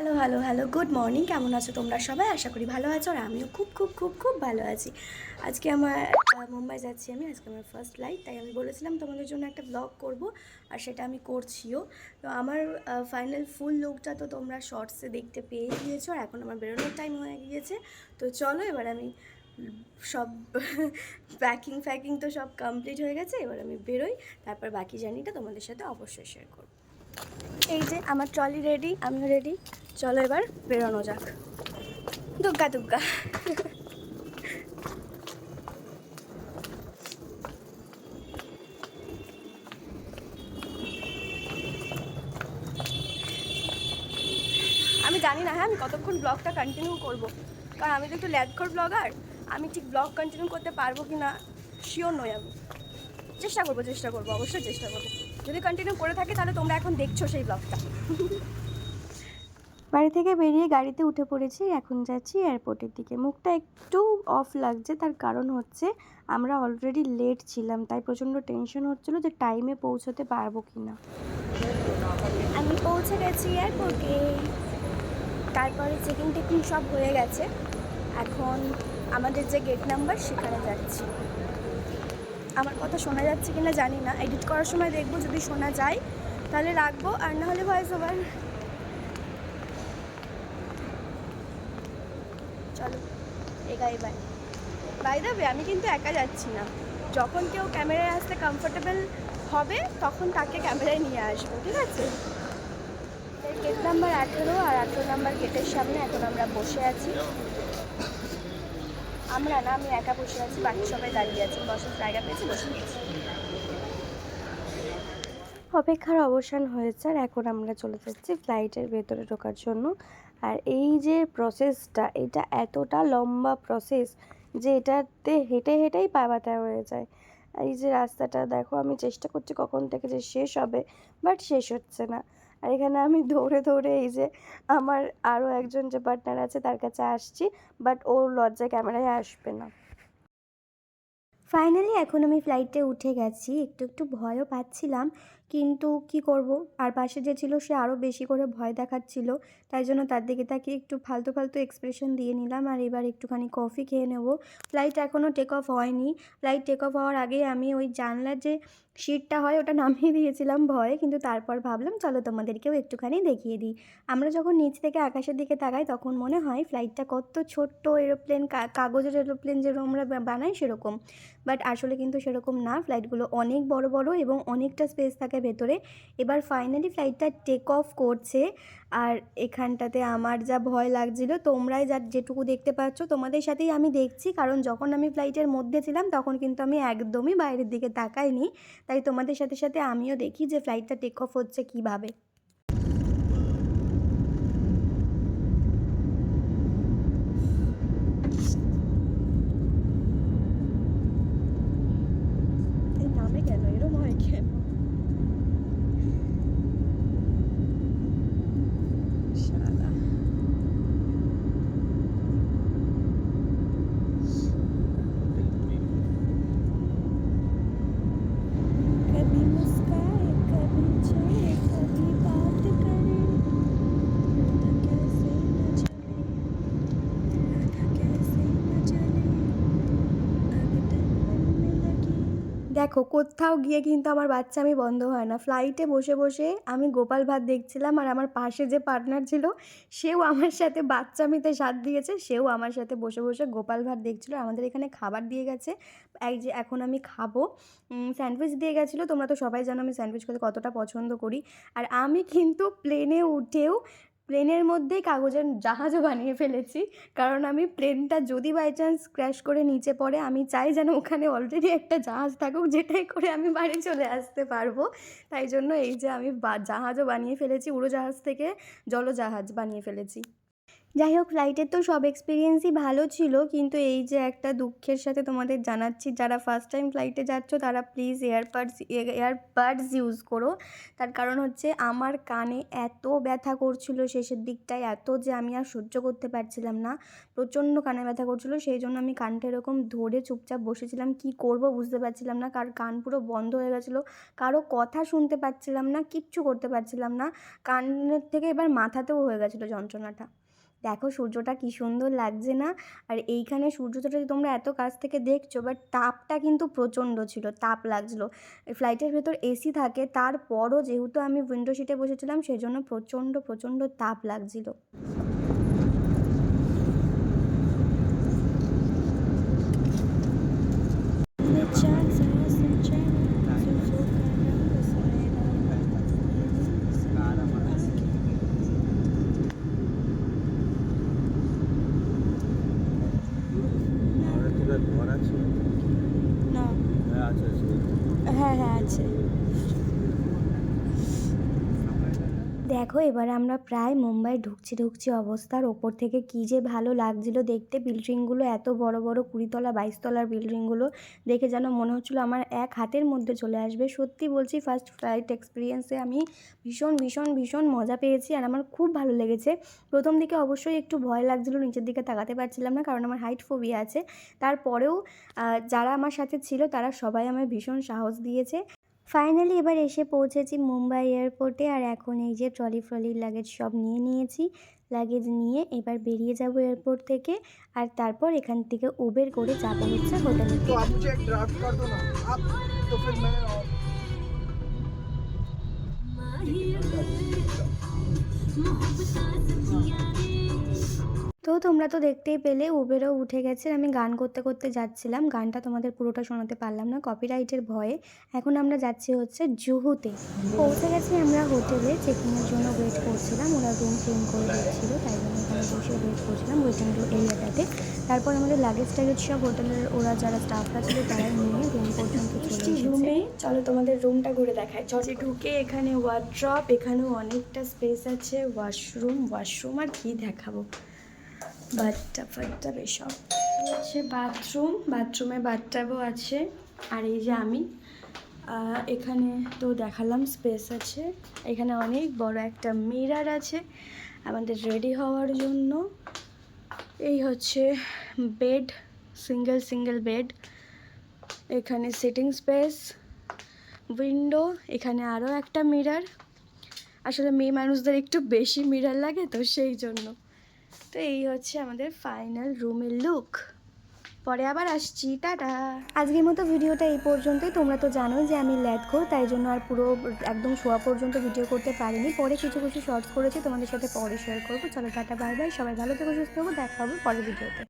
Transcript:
Hello hello hello, good morning. কেমন আছো তোমরা সবাই? আশা করি ভালো আছো আর আমিও খুব খুব খুব খুব ভালো আছি। আজকে আমার মুম্বাই যাচ্ছি আমি। আজকে আমার ফার্স্ট লাইট তাই আমি বলেছিলাম তোমাদের জন্য একটা ব্লগ করব আর সেটা আমি করছিও। তো আমার ফাইনাল ফুল লুকটা তো তোমরা শর্টসে দেখতে পেয়ে গিয়েছো আর এখন আমার বেরোনোর টাইম হয়ে গিয়েছে। তো চলো, এবার আমি সব প্যাকিং ফ্যাকিং তো সব কমপ্লিট হয়ে গেছে, এবার আমি বেরোই। তারপর বাকি জার্নিটা তোমাদের সাথে অবশ্যই শেয়ার করব। এই যে, আমার ট্রলি রেডি আমিও রেডি চলো এবার বেরোনো যাক। দুগ্গা দুগ্গা। আমি জানি না হ্যাঁ আমি কতক্ষণ ব্লগটা কন্টিনিউ করব। কারণ আমি তো একটু ল্যাডখোর ব্লগার আমি ঠিক ব্লগ কন্টিনিউ করতে পারব কি না শিওর নই আমি। চেষ্টা করব চেষ্টা করব, অবশ্যই চেষ্টা করব। যদি কন্টিনিউ করে থাকে, তাহলে তোমরা এখন দেখছ সেই ব্লগটা বাড়ি থেকে বেরিয়ে গাড়িতে উঠে পড়েছি, এখন যাচ্ছি এয়ারপোর্টের দিকে। মুখটা একটু অফ লাগছে, তার কারণ হচ্ছে আমরা অলরেডি লেট ছিলাম, তাই প্রচণ্ড টেনশন হচ্ছিল যে টাইমে পৌঁছতে পারব কি না আমি পৌঁছে গেছি এয়ারপোর্টে তারপরে চেকিং টেকিং সব হয়ে গেছে। এখন আমাদের যে গেট নাম্বার সেখানে যাচ্ছি। আমার কথা শোনা যাচ্ছে কিনা জানি না। এডিট করার সময় দেখব, যদি শোনা যায়, তাহলে রাখব। আর না হলে ভয়েস ওভার চলো, এগাই বাই বাই দেবে আমি কিন্তু একা যাচ্ছি না। যখন কেউ ক্যামেরায় আসতে কমফোর্টেবল হবে, তখন তাকে ক্যামেরায় নিয়ে আসব, ঠিক আছে? গেট নাম্বার আঠেরো আর আঠেরো নাম্বার গেটের সামনে, এখন আমরা বসে আছি। আমরা না, আমি একা বসে আছি, বাকি সবাই দাঁড়িয়ে আছি। বসার জায়গা পেয়েছি? বসে গেছি। অপেক্ষার অবসান হয়েছে আর এখন আমরা চলে যাচ্ছি ফ্লাইটের ভেতরে ঢোকার জন্য। আর এই যে প্রসেসটা এটা এতটা লম্বা প্রসেস যে এটাতে হেঁটে হেঁটেই পা ব্যথা হয়ে যায়। আর এই যে রাস্তাটা, দেখো আমি চেষ্টা করছি কখন থেকে যে শেষ হবে বাট শেষ হচ্ছে না। আর এখানে আমি দৌড়ে দৌড়ে এই যে আমার আরও একজন যে পার্টনার আছে, তার কাছে আসছি বাট ওর লজ্জায় ক্যামেরায় আসবে না। ফাইনালি এখন আমি ফ্লাইটে উঠে গেছি। একটু একটু ভয়ও পাচ্ছিলাম কিন্তু কি করব? আর পাশে যে ছিল সে আরও বেশি করে ভয় দেখাচ্ছিল। তাই জন্য তার দিকে তাকে একটু ফালতু ফালতু এক্সপ্রেশন দিয়ে নিলাম। আর এবার একটুখানি কফি খেয়ে নেব। ফ্লাইট এখনও টেক অফ হয়নি। ফ্লাইট টেক অফ হওয়ার আগে আমি ওই জানলার যে সিটটা হয়, ওটা নামিয়ে দিয়েছিলাম ভয়ে। কিন্তু তারপর ভাবলাম, চলো তোমাদেরকেও একটুখানি দেখিয়ে দিই। আমরা যখন নিচ থেকে আকাশের দিকে তাকাই, তখন মনে হয় ফ্লাইটটা কত ছোট্ট এরোপ্লেন কাগজের এরোপ্লেন যেরকম আমরা বানাই সেরকম। বাট আসলে কিন্তু সেরকম না। ফ্লাইটগুলো অনেক বড় বড় এবং অনেকটা স্পেস থাকে ভেতরে। এবার ফাইনালি ফ্লাইটটা টেক অফ করছে। আর এখানটাতে আমার যা ভয় লাগছিল, তোমরাই যা যেটুকু দেখতে পাচ্ছ, তোমাদের সাথেই আমি দেখছি। কারণ যখন আমি ফ্লাইটের মধ্যে ছিলাম, তখন কিন্তু আমি একদমই বাইরের দিকে তাকাইনি। তাই তোমাদের সাথে সাথে আমিও দেখি যে ফ্লাইটটা টেক অফ হচ্ছে কীভাবে। দেখো, কোথাও গিয়ে কিন্তু আমার বাচ্চা আমি বন্ধ হয় না। ফ্লাইটে বসে বসে আমি গোপাল ভাত দেখছিলাম আর আমার পাশে যে পার্টনার ছিল, সেও আমার সাথে বাচ্চা বাচ্চামিতে সাথ দিয়েছে, সেও আমার সাথে বসে বসে গোপাল ভাত দেখছিল। আমাদের এখানে খাবার দিয়ে গেছে। এই যে এখন আমি খাব। স্যান্ডউইচ দিয়ে গেছিল। তোমরা তো সবাই জানো আমি স্যান্ডউইচ খেতে কতটা পছন্দ করি। আর আমি কিন্তু প্লেনে উঠেও প্লেনের মধ্যেই কাগজের জাহাজও বানিয়ে ফেলেছি। কারণ আমি প্লেনটা যদি বাই চান্স ক্র্যাশ করে নিচে পড়ে, আমি চাই যেন ওখানে অলরেডি একটা জাহাজ থাকুক, যেটাই করে আমি বাড়ি চলে আসতে পারব। তাই জন্য এই যে আমি জাহাজও বানিয়ে ফেলেছি, উড়োজাহাজ থেকে জলজাহাজ বানিয়ে ফেলেছি। যাই হোক ফ্লাইটের তো সব এক্সপিরিয়েন্সই ভালো ছিল, কিন্তু এই যে একটা দুঃখের সাথে তোমাদের জানাচ্ছি, যারা ফার্স্ট টাইম ফ্লাইটে যাচ্ছ, তারা প্লিজ এয়ারপাডস এয়ারবাডস ইউজ করো। তার কারণ হচ্ছে, আমার কানে এত ব্যথা করছিল শেষের দিকটায়, এত যে আমি আর সহ্য করতে পারছিলাম না, প্রচণ্ড কানে ব্যথা করছিল, সেই জন্য আমি কানটা এরকম ধরে চুপচাপ বসেছিলাম, কি করব বুঝতে পারছিলাম না, কার কান পুরো বন্ধ হয়ে গেছিল, কারও কথা শুনতে পাচ্ছিলাম না, কিচ্ছু করতে পারছিলাম না, কানের থেকে এবার মাথাতেও হয়ে গেছিল যন্ত্রণাটা। দেখো সূর্যটা কি সুন্দর লাগছে না? আর এইখানে সূর্যটা তোমরা এত কাছ থেকে দেখছ বাট তাপটা কিন্তু প্রচণ্ড ছিল, তাপ লাগছিল। ফ্লাইটের ভেতর এসি থাকে, তারপরও যেহেতু আমি উইন্ডো সিটে বসেছিলাম সেই জন্য প্রচণ্ড প্রচণ্ড তাপ লাগছিল ঘরে তোদের ঘর আছে না হ্যাঁ আছে আছে হ্যাঁ হ্যাঁ আছে দেখো, এবার আমরা প্রায় মুম্বাই ঢুকছি ঢুকছি অবস্থার ওপর থেকে। কী যে ভালো লাগছিল দেখতে। বিল্ডিংগুলো এত বড় বড়, কুড়িতলা, বাইশতলার বিল্ডিংগুলো দেখে যেন মনে হচ্ছিল আমার এক হাতের মধ্যে চলে আসবে। সত্যি বলছি ফার্স্ট ফ্লাইট এক্সপিরিয়েন্সে আমি ভীষণ ভীষণ ভীষণ মজা পেয়েছি আর আমার খুব ভালো লেগেছে। প্রথম দিকে অবশ্যই একটু ভয় লাগছিল, নিচের দিকে তাকাতে পারছিলাম না কারণ আমার হাইট ফোবিয়া আছে। তারপরেও যারা আমার সাথে ছিল তারা সবাই আমায় ভীষণ সাহস দিয়েছে। ফাইনালি এবার এসে পৌঁছেছি মুম্বাই এয়ারপোর্টে আর এখন এই যে ট্রলি ফ্রলির লাগেজ সব নিয়ে নিয়েছি লাগেজ নিয়ে এবার বেরিয়ে যাব এয়ারপোর্ট থেকে আর তারপর এখান থেকে উবের করে যাবো হচ্ছে হোটেলে तो आप मुझे তো তোমরা তো দেখতেই পেলে উবেরও উঠে গেছে। আমি গান করতে করতে যাচ্ছিলাম। গানটা তোমাদের পুরোটা শোনাতে পারলাম না কপিরাইটের ভয়ে। এখন আমরা যাচ্ছি হচ্ছে জুহুতে। পৌঁছে গেছি আমরা হোটেলে চেকিংয়ের জন্য ওয়েট করছিলাম। ওরা রুম ক্লিন করে দিচ্ছিল তাই জন্য এখানে বসে ওয়েট করছিলাম ওয়েটিং এরিয়াটাতে তারপর আমাদের লাগেজ টাগেজ সব হোটেলের ওরা যারা স্টাফরা ছিল তারাই নিয়ে রুম পর্যন্ত চলে রুমে চলো তোমাদের রুমটা ঘুরে দেখায় চলে। ঢুকে এখানে ওয়ার্ড্রপ এখানেও অনেকটা স্পেস আছে। ওয়াশরুম ওয়াশরুম আর কি দেখাবো? বাথটাব ফাথটাব এসব হচ্ছে বাথরুম, বাথরুমে বাথটাবও আছে। আর এই যে আমি এখানে তো দেখালাম স্পেস আছে। এখানে অনেক বড় একটা মিরার আছে আমাদের রেডি হওয়ার জন্য। এই হচ্ছে বেড, সিঙ্গেল সিঙ্গেল বেড। এখানে সিটিং স্পেস, উইন্ডো, এখানে আরও একটা মিরার। আসলে মেয়ে মানুষদের একটু বেশি মিরার লাগে তো সেই জন্য। তো এই হচ্ছে আমাদের ফাইনাল রুমের লুক পরে আবার আসছি, টাটা! আজকের মতো ভিডিওটা এই পর্যন্তই। তোমরা তো জানো যে আমি ল্যাদখো তাই জন্য আর পুরো একদম শোয়া পর্যন্ত ভিডিও করতে পারিনি। পরে কিছু কিছু শর্টস করেছি তোমাদের সাথে পরে শেয়ার করব। চলো, টাটা বাই বাই সবাই ভালো থেকে, সুস্থ হব দেখা হবে পরের ভিডিওতে।